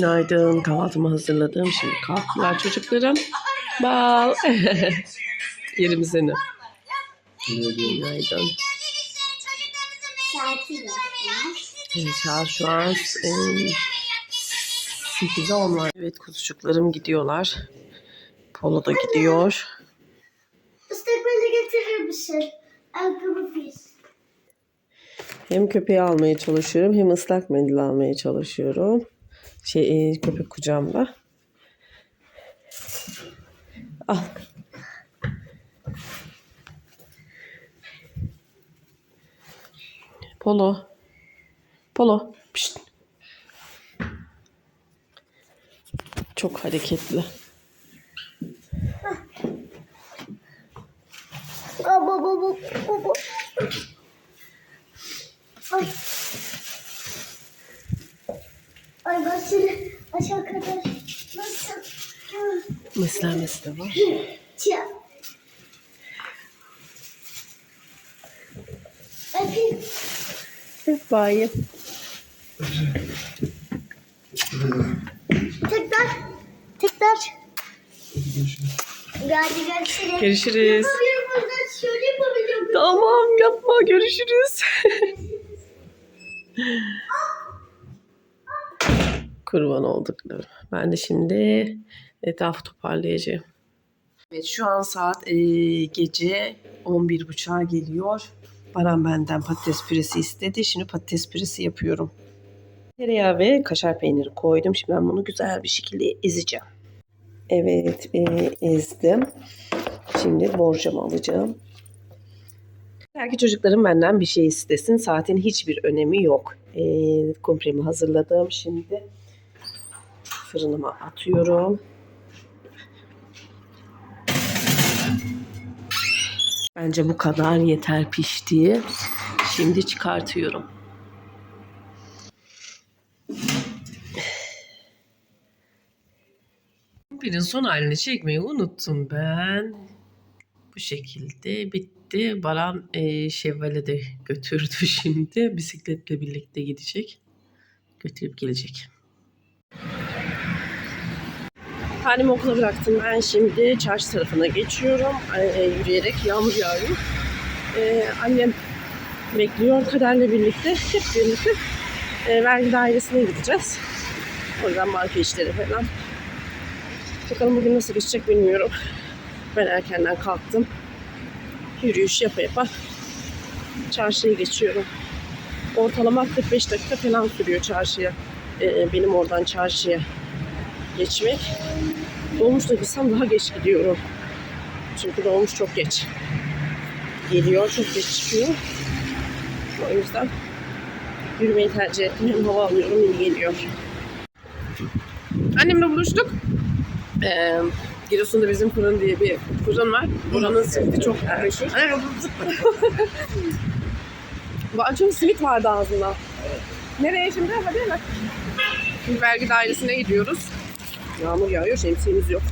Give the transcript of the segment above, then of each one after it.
Günaydın. Kahvaltımı hazırladım. Şimdi kalktılar çocuklarım. Bal. Yerim seni. Günaydın. Evet, saat şu an e, 8'e 10 var. Evet kuzucuklarım gidiyorlar. Polo da gidiyor. Istakbali getirir misin? Ayakkabı pis. Hem köpeği almaya çalışıyorum hem ıslak mendil almaya çalışıyorum. Şey e, köpek kucağımda. Al. Polo. Polo. Pişt. Çok hareketli. Baba baba baba. Ay. Seni aşağı kadar nasıl? Meslenmesi de var. Öpeyim. Bayım. Tekrar. Tekrar. Hadi görüşürüz. Görüşürüz. Tamam yapma görüşürüz. Kurban olduk. Ben de şimdi etrafı toparlayacağım. Evet şu an saat e, gece 11.30'a geliyor. Baran benden patates püresi istedi. Şimdi patates püresi yapıyorum. Tereyağı ve kaşar peyniri koydum. Şimdi ben bunu güzel bir şekilde ezeceğim. Evet e, ezdim. Şimdi borcamı alacağım. Belki çocuklarım benden bir şey istesin. Saatin hiçbir önemi yok. E, kompremi hazırladım. Şimdi fırınıma atıyorum. Bence bu kadar yeter pişti. Şimdi çıkartıyorum. Birin son halini çekmeyi unuttum ben. Bu şekilde bitti. Baran e, Şevval'e de götürdü şimdi. Bisikletle birlikte gidecek. Götürüp gelecek. Halimi okula bıraktım. Ben şimdi çarşı tarafına geçiyorum. E, e, yürüyerek yağmur yağıyor. E, annem bekliyor. Kaderle birlikte, hep birlikte e, vergi dairesine gideceğiz. Oradan banka işleri falan. Bakalım bugün nasıl geçecek bilmiyorum. Ben erkenden kalktım. Yürüyüş yapa yapa çarşıya geçiyorum. Ortalama 45 dakika falan sürüyor çarşıya. Ee, benim oradan çarşıya geçmek. Dolmuşla gitsem daha geç gidiyorum. Çünkü dolmuş çok geç. Geliyor, çok geç çıkıyor. O yüzden yürümeyi tercih. Hem hava alıyorum, iyi geliyor. Annemle buluştuk. Ee, Giresun'da bizim fırın diye bir fırın var. Oranın simidi çok meşhur. Bacım simit vardı ağzında. Nereye şimdi? Hadi hemen. Şimdi vergi dairesine gidiyoruz. Yağmur yağıyor, şemsiyemiz yok.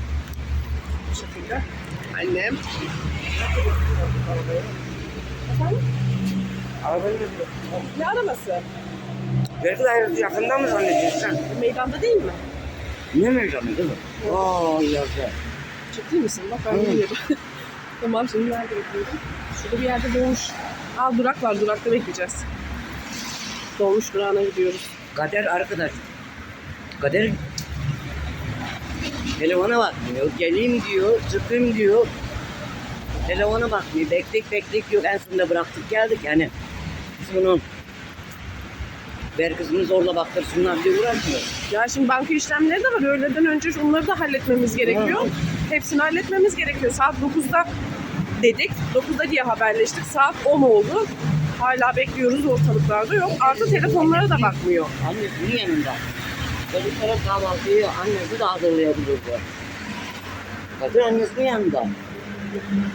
Bu şekilde. Annem. Efendim? Ne araması? Vergi dairesi yakında mı zannediyorsun sen? Meydanda değil mi? Ne meydanı mi? Aa yazdı. Ciddi misin? Bak ben bilmiyorum. tamam şimdi nerede bekliyorum? Şurada bir yerde dolmuş. Aa durak var. Durakta bekleyeceğiz. Dolmuş durağına gidiyoruz. Kader arkadaş. Kader telefona bakmıyor. Geleyim diyor, çıkayım diyor. Telefona bakmıyor. Beklik beklik yok. En sonunda bıraktık geldik yani. Biz bunu ver kızını zorla baktırsınlar diye uğraşmıyor. Ya şimdi banka işlemleri de var. Öğleden önce onları da halletmemiz gerekiyor. Hepsini halletmemiz gerekiyor. Saat 9'da dedik. 9'da diye haberleştik. Saat 10 oldu. Hala bekliyoruz ortalıklarda yok. Artı telefonlara da bakmıyor. Annesinin yanında. Çocuklara kahvaltıyı annesi de hazırlayabilir bu. Kadir annesinin yanında.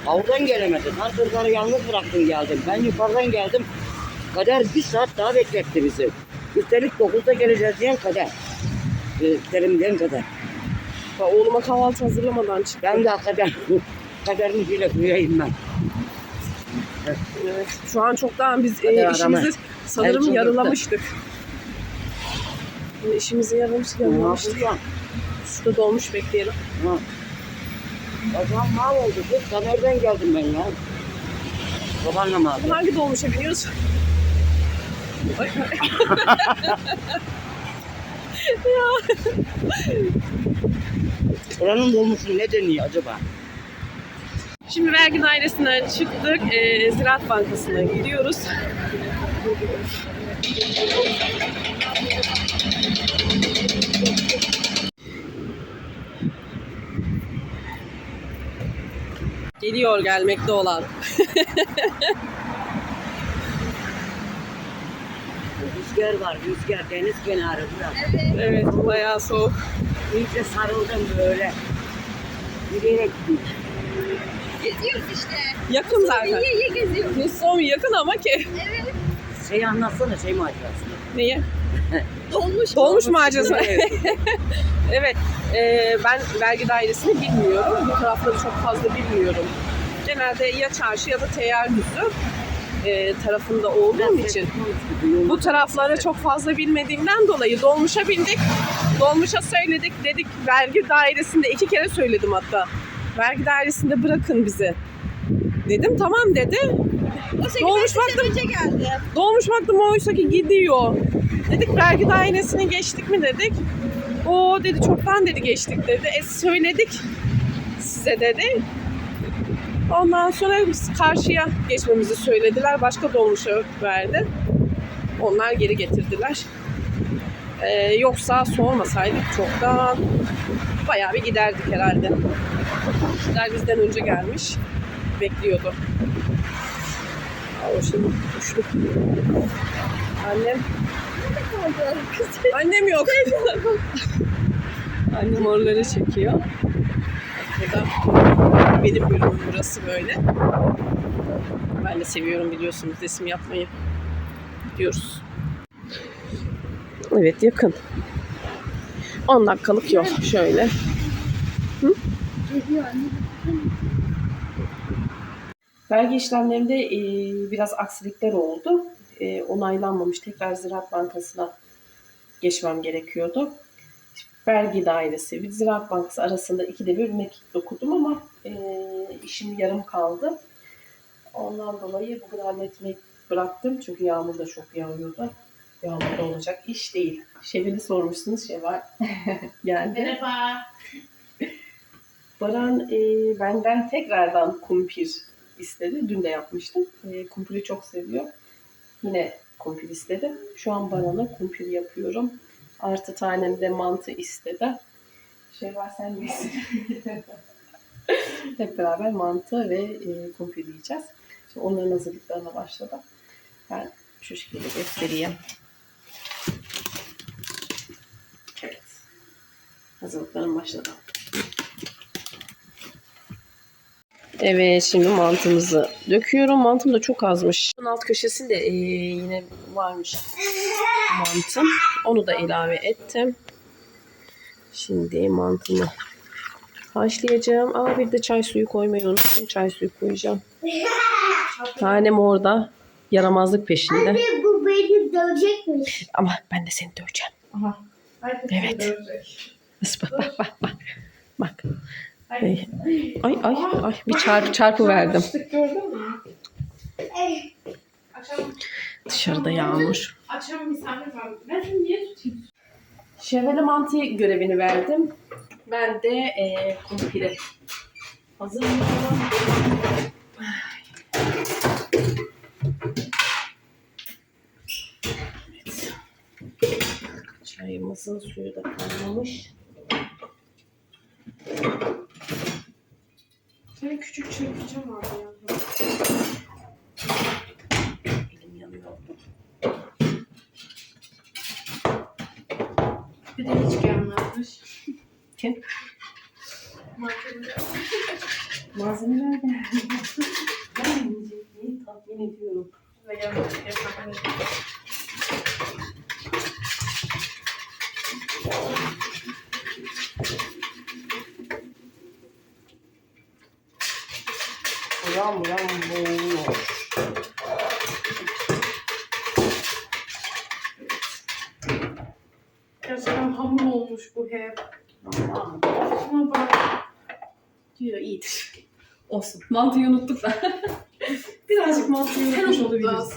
Avdan gelemedi. Ben kızları yalnız bıraktım geldim. Ben yukarıdan geldim. Kader bir saat daha bekletti bizi. Üstelik 9'da geleceğiz diyen Kader. Ee, Terimden Kader. Ya Oğluma kahvaltı hazırlamadan çıktım. Ben de Kader. Kaderin hile kuyayım ben. Evet. Şu an çoktan biz e, Hadi işimizi sanırım yarılamıştık. Yarımız Ne görmemiştik. yapacağım? Suda dolmuş bekleyelim. Ha. Bacağım mahvoldu. Kız sen nereden geldin ben ya? Babanla mı aldın? Hangi dolmuşa biniyoruz? Bak. ya. Buranın dolmuşu ne deniyor acaba? Şimdi vergi dairesinden çıktık. Ee, Ziraat Bankası'na gidiyoruz. Geliyor gelmekte olan. Rüzgar var, rüzgar, deniz kenarı biraz. Evet bayağı soğuk. İyice sarıldım böyle. Yürüyerek gidiyorum. Geziyoruz işte. Yakın zaten. İyi iyi geziyoruz. Nisom yakın ama ki. Evet. Şey anlatsana şey macerasını. Neyi? Dolmuş. Dolmuş macerası. Evet. Evet, e, ben vergi dairesini bilmiyorum. Bu tarafları çok fazla bilmiyorum. Genelde ya çarşı ya da teyyar düzü e, tarafında olduğum için. Bu tarafları çok fazla bilmediğimden dolayı dolmuşa bindik. Dolmuşa söyledik, dedik vergi dairesinde iki kere söyledim hatta. Vergi dairesinde bırakın bizi. Dedim tamam dedi. Dolmuş baktım. önce geldi. Dolmuş baktım oysa ki gidiyor. Dedik vergi dairesini geçtik mi dedik. O dedi çoktan dedi geçtik dedi. E söyledik size dedi. Ondan sonra biz karşıya geçmemizi söylediler. Başka dolmuşa verdi. Onlar geri getirdiler. Ee, yoksa sormasaydık çoktan bayağı bir giderdik herhalde. Bizler bizden önce gelmiş. Bekliyordu. O şimdi uçtu. Annem. Annem yok. Annem oraları çekiyor. Burada benim bölümüm burası böyle. Ben de seviyorum biliyorsunuz resim yapmayı. Gidiyoruz. Evet yakın. 10 dakikalık yol şöyle. Geziyor anne. Vergi işlemlerinde e, biraz aksilikler oldu. E, onaylanmamış. Tekrar Ziraat Bankası'na geçmem gerekiyordu. Vergi dairesi ve Ziraat Bankası arasında ikide bir mektup okudum ama e, işim yarım kaldı. Ondan dolayı bugün halletmeyi bıraktım. Çünkü yağmur da çok yağıyordu. Yağmur da olacak iş değil. Şevval'i sormuşsunuz. Şevval geldi. Merhaba. Baran e, benden tekrardan kumpir istedi. Dün de yapmıştım. E, kumpiri çok seviyor. Yine kumpir istedi. Şu an Baran'a kumpir yapıyorum. Artı tanem de mantı istedi. Şey var sen yesin. Hep beraber mantı ve e, kumpir yiyeceğiz. Şimdi onların hazırlıklarına başladım. Ben şu şekilde göstereyim. Evet. Hazırlıklarım başladı. Evet şimdi mantımızı döküyorum. Mantım da çok azmış. Alt köşesinde e, yine varmış mantım. Onu da ilave ettim. Şimdi mantımı haşlayacağım. Aa bir de çay suyu koymayı unuttum. Çay suyu koyacağım. Tanem orada yaramazlık peşinde. Anne bu beni dövecekmiş. Ama ben de seni döveceğim. Evet. Bak bak bak bak. Bak. Ay ay ay, ay. bir çarpı çarpı verdim. Gördün mü? Ay, Akşam, Dışarıda yağmur. akşam misafir var. Ben seni niye tutayım? Şevval'e mantı görevini verdim. Ben de e, kumpiri hazırlıyorum. Evet. Çayımızın suyu da kaynamış. Senin küçük çırpıcın var ya. Elim yanıyor. Bir de hiç gelmezmiş. Kim? Mahkemede. Malzemeler geldi. Hamur olmuş bu hep. Allah'ım. Şuna bak. Diyor iyidir. Olsun. Mantıyı unuttuk da. Birazcık mantıyı unutmuş olabiliriz.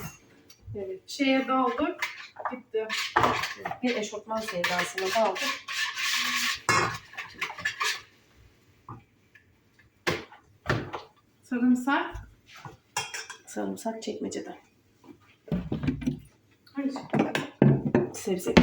Evet. Şeye daldık. Gitti. Bir eşofman sevdasına daldık. Sarımsak. Sarımsak çekmeceden. Hangisi? Sebze.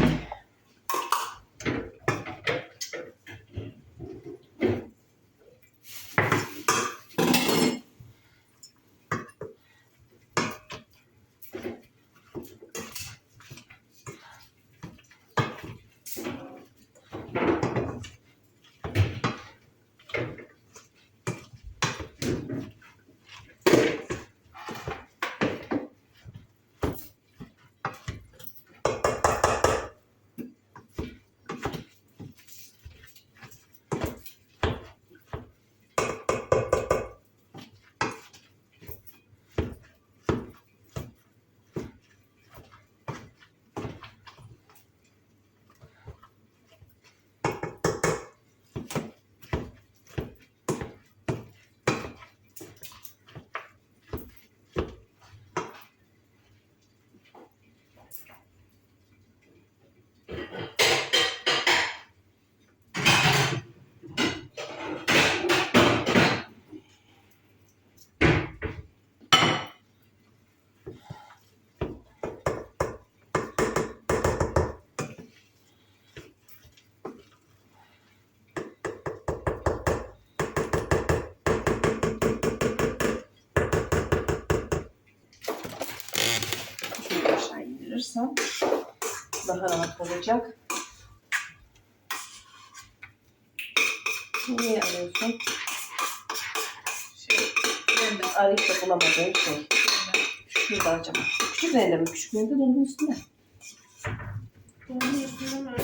Şöyle indirirsem daha rahat olacak. Niye alıyorsun? Şey. Rende. Arayıp da bulamadığım şey. Şurada acaba. Küçük rende mi? Küçük rende dolabın üstünde. Doğru üstünde mi?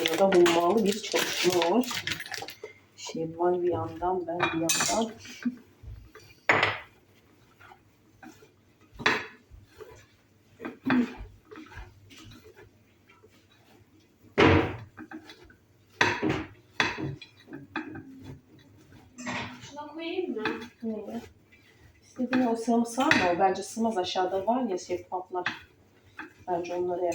Burada hummalı bir çalışma var. Şevval bir yandan, ben bir yandan. Şuna koyayım mı? Neye? İstediğin o sığar mı? Bence sığmaz. Aşağıda var ya şeffaflar. Bence onları yap.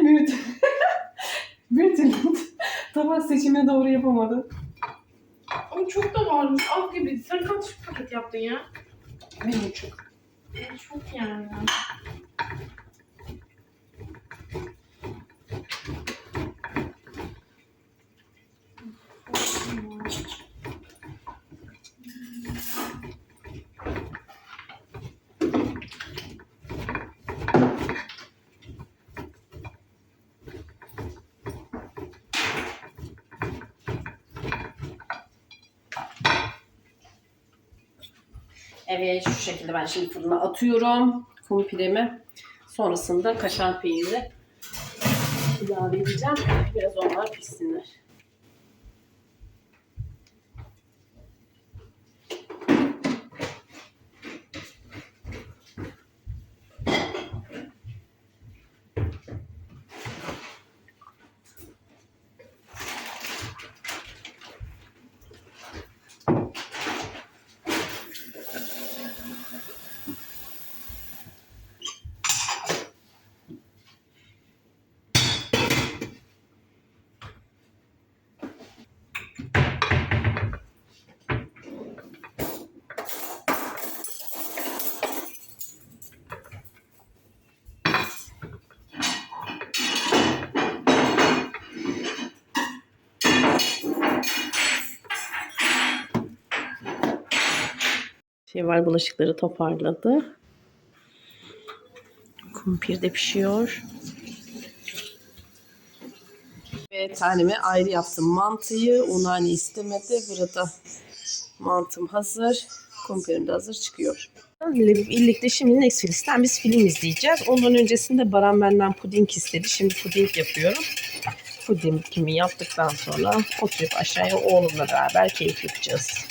Bir, bir türlü seçimine doğru yapamadı. Ama çok da varmış. Az gibi. Sen kaç paket yaptın ya? Bir buçuk. E, çok yani. Evet şu şekilde ben şimdi fırına atıyorum kumpirimi. Sonrasında kaşar peyniri ilave edeceğim. Biraz onlar pişsinler. Şevval bulaşıkları toparladı. Kumpir de pişiyor. Evet anneme ayrı yaptım mantıyı. Onu hani istemedi. Burada mantım hazır. Kumperim de hazır çıkıyor. Birlikte şimdi Netflix'ten biz film izleyeceğiz. Ondan öncesinde Baran benden puding istedi. Şimdi puding yapıyorum. Pudingimi yaptıktan sonra oturup aşağıya oğlumla beraber keyif yapacağız.